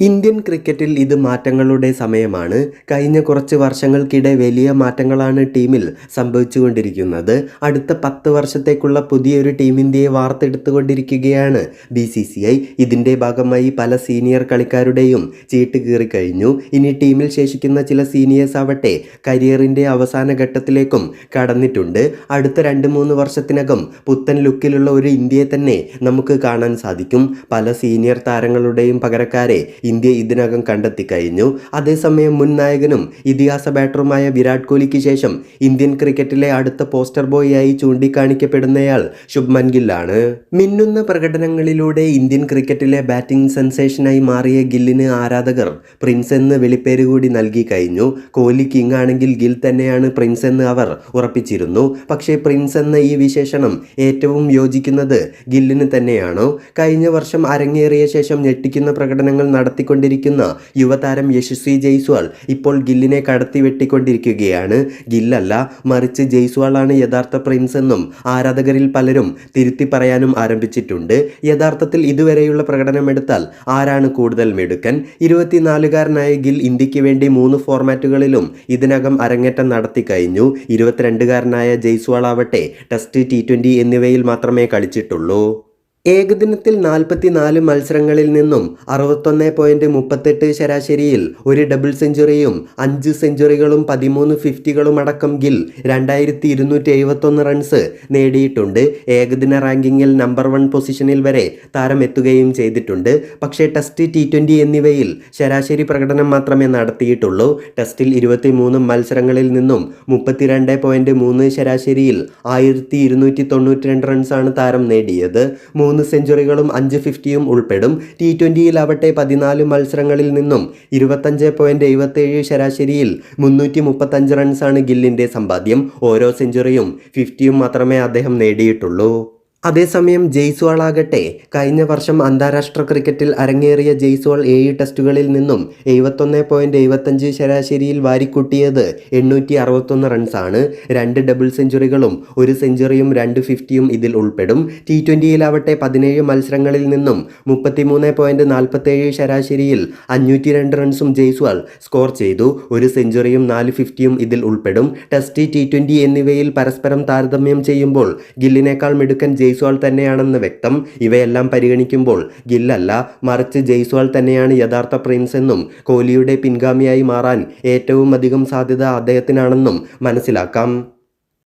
Indian ക്രിക്കറ്റിൽ ഇത് മാറ്റങ്ങളുടെ സമയമാണ്. കഴിഞ്ഞ കുറച്ച് വർഷങ്ങൾക്കിടെ വലിയ മാറ്റങ്ങളാണ് ടീമിൽ സംഭവിച്ചുകൊണ്ടിരിക്കുന്നത്. അടുത്ത പത്ത് വർഷത്തേക്കുള്ള പുതിയൊരു ടീം ഇന്ത്യയെ വാർത്തെടുത്തുകൊണ്ടിരിക്കുകയാണ് ബി സി സി ഐ. ഇതിന്റെ ഭാഗമായി പല സീനിയർ കളിക്കാരുടെയും ചീട്ട് കീറിക്കഴിഞ്ഞു ഇനി ടീമിൽ ശേഷിക്കുന്ന ചില സീനിയേഴ്സ് ആവട്ടെ കരിയറിന്റെ അവസാന ഘട്ടത്തിലേക്കും കടന്നിട്ടുണ്ട്. അടുത്ത രണ്ട് മൂന്ന് വർഷത്തിനകം പുത്തൻ ലുക്കിലുള്ള ഒരു ഇന്ത്യയെ തന്നെ നമുക്ക് കാണാൻ സാധിക്കും. പല സീനിയർ താരങ്ങളുടെയും പകരക്കാരെ ഇന്ത്യ ഇതിനകം കണ്ടെത്തി കഴിഞ്ഞു. അതേസമയം മുൻ നായകനും ഇതിഹാസ ബാറ്ററുമായ വിരാട് കോഹ്ലിക്ക് ശേഷം ഇന്ത്യൻ ക്രിക്കറ്റിലെ അടുത്ത പോസ്റ്റർ ബോയിയായി ചൂണ്ടിക്കാണിക്കപ്പെടുന്നയാൾ ശുഭ്മൻ ഗില്ലാണ്. മിന്നുന്ന പ്രകടനങ്ങളിലൂടെ ഇന്ത്യൻ ക്രിക്കറ്റിലെ ബാറ്റിംഗ് സെൻസേഷനായി മാറിയ ഗില്ലിന് ആരാധകർ പ്രിൻസ് എന്ന് വെളിപ്പേര് കൂടി നൽകി കഴിഞ്ഞു. കോഹ്ലി കിങ് ആണെങ്കിൽ ഗിൽ തന്നെയാണ് പ്രിൻസ് എന്ന് അവർ ഉറപ്പിച്ചിരുന്നു. പക്ഷേ പ്രിൻസ് എന്ന ഈ വിശേഷണം ഏറ്റവും യോജിക്കുന്നത് ഗില്ലിന് തന്നെയാണോ. കഴിഞ്ഞ വർഷം അരങ്ങേറിയ ശേഷം ഞെട്ടിക്കുന്ന പ്രകടനങ്ങൾ നടത്തിക്കൊണ്ടിരിക്കുന്ന യുവതാരം യശസ്വി ജയ്സ്വാൾ ഇപ്പോൾ ഗില്ലിനെ കടത്തി വെട്ടിക്കൊണ്ടിരിക്കുകയാണ്. ഗില്ലല്ല മറിച്ച് ജയ്സ്വാളാണ് യഥാർത്ഥ പ്രിൻസ് എന്നും ആരാധകരിൽ പലരും തിരുത്തി പറയാനും ആരംഭിച്ചിട്ടുണ്ട്. യഥാർത്ഥത്തിൽ ഇതുവരെയുള്ള പ്രകടനം എടുത്താൽ ആരാണ് കൂടുതൽ മിടുക്കൻ? ഇരുപത്തിനാലുകാരനായ ഗിൽ ഇന്ത്യയ്ക്ക് വേണ്ടി മൂന്ന് ഫോർമാറ്റുകളിലും ഇതിനകം അരങ്ങേറ്റം നടത്തി കഴിഞ്ഞു. ഇരുപത്തിരണ്ടുകാരനായ ജയ്സ്വാൾ ആവട്ടെ ടെസ്റ്റ് ടി ട്വന്റി എന്നിവയിൽ മാത്രമേ കളിച്ചിട്ടുള്ളൂ. ഏകദിനത്തിൽ നാൽപ്പത്തിനാല് മത്സരങ്ങളിൽ നിന്നും അറുപത്തൊന്ന് പോയിന്റ് മുപ്പത്തെട്ട് ശരാശരിയിൽ ഒരു ഡബിൾ സെഞ്ചുറിയും അഞ്ച് സെഞ്ചുറികളും പതിമൂന്ന് ഫിഫ്റ്റികളും അടക്കം ഗിൽ രണ്ടായിരത്തി ഇരുന്നൂറ്റി എഴുപത്തൊന്ന് റൺസ് നേടിയിട്ടുണ്ട്. ഏകദിന റാങ്കിങ്ങിൽ നമ്പർ വൺ പൊസിഷനിൽ വരെ താരം എത്തുകയും ചെയ്തിട്ടുണ്ട്. പക്ഷേ ടെസ്റ്റ് ടി ട്വന്റി എന്നിവയിൽ ശരാശരി പ്രകടനം മാത്രമേ നടത്തിയിട്ടുള്ളൂ. ടെസ്റ്റിൽ ഇരുപത്തി മൂന്ന് മത്സരങ്ങളിൽ നിന്നും മുപ്പത്തിരണ്ട് പോയിന്റ് മൂന്ന് ശരാശരിയിൽ ആയിരത്തി ഇരുന്നൂറ്റി തൊണ്ണൂറ്റി രണ്ട് റൺസാണ് താരം നേടിയത്. മൂന്ന് സെഞ്ചുറികളും അഞ്ച് ഫിഫ്റ്റിയും ഉൾപ്പെടും. ടി ട്വന്റിയിലാവട്ടെ പതിനാല് മത്സരങ്ങളിൽ നിന്നും ഇരുപത്തഞ്ച് പോയിന്റ് എഴുപത്തേഴ് ശരാശരിയിൽ മുന്നൂറ്റി മുപ്പത്തഞ്ച് റൺസാണ് ഗില്ലിന്റെ സമ്പാദ്യം. ഓരോ സെഞ്ചുറിയും ഫിഫ്റ്റിയും മാത്രമേ അദ്ദേഹം നേടിയിട്ടുള്ളൂ. അതേസമയം ജയ്സ്വാൾ ആകട്ടെ കഴിഞ്ഞ വർഷം അന്താരാഷ്ട്ര ക്രിക്കറ്റിൽ അരങ്ങേറിയ ജയ്സ്വാൾ ഏഴ് ടെസ്റ്റുകളിൽ നിന്നും എഴുപത്തൊന്ന് പോയിന്റ് എഴുപത്തഞ്ച് ശരാശരിയിൽ വാരിക്കൂട്ടിയത് എണ്ണൂറ്റി അറുപത്തൊന്ന് റൺസാണ്. രണ്ട് ഡബിൾ സെഞ്ചുറികളും ഒരു സെഞ്ചുറിയും രണ്ട് ഫിഫ്റ്റിയും ഇതിൽ ഉൾപ്പെടും. ടി ട്വന്റിയിലാവട്ടെ പതിനേഴ് മത്സരങ്ങളിൽ നിന്നും മുപ്പത്തിമൂന്ന് പോയിന്റ് നാൽപ്പത്തേഴ് ശരാശരിയിൽ അഞ്ഞൂറ്റി രണ്ട് റൺസും ജയ്സ്വാൾ സ്കോർ ചെയ്തു. ഒരു സെഞ്ചുറിയും നാല് ഫിഫ്റ്റിയും ഇതിൽ ഉൾപ്പെടും. ടെസ്റ്റ് ടി ട്വന്റി എന്നിവയിൽ പരസ്പരം താരതമ്യം ചെയ്യുമ്പോൾ ഗില്ലിനേക്കാൾ മിടുക്കൻ ജയ്സ്വാൾ തന്നെയാണെന്ന് വ്യക്തം. ഇവയെല്ലാം പരിഗണിക്കുമ്പോൾ ഗില്ലല്ല മറിച്ച് ജയ്സ്വാൾ തന്നെയാണ് യഥാർത്ഥ പ്രിൻസ് എന്നും കോഹ്ലിയുടെ പിൻഗാമിയായി മാറാൻ ഏറ്റവും അധികം സാധ്യത അദ്ദേഹത്തിനാണെന്നും മനസ്സിലാക്കാം.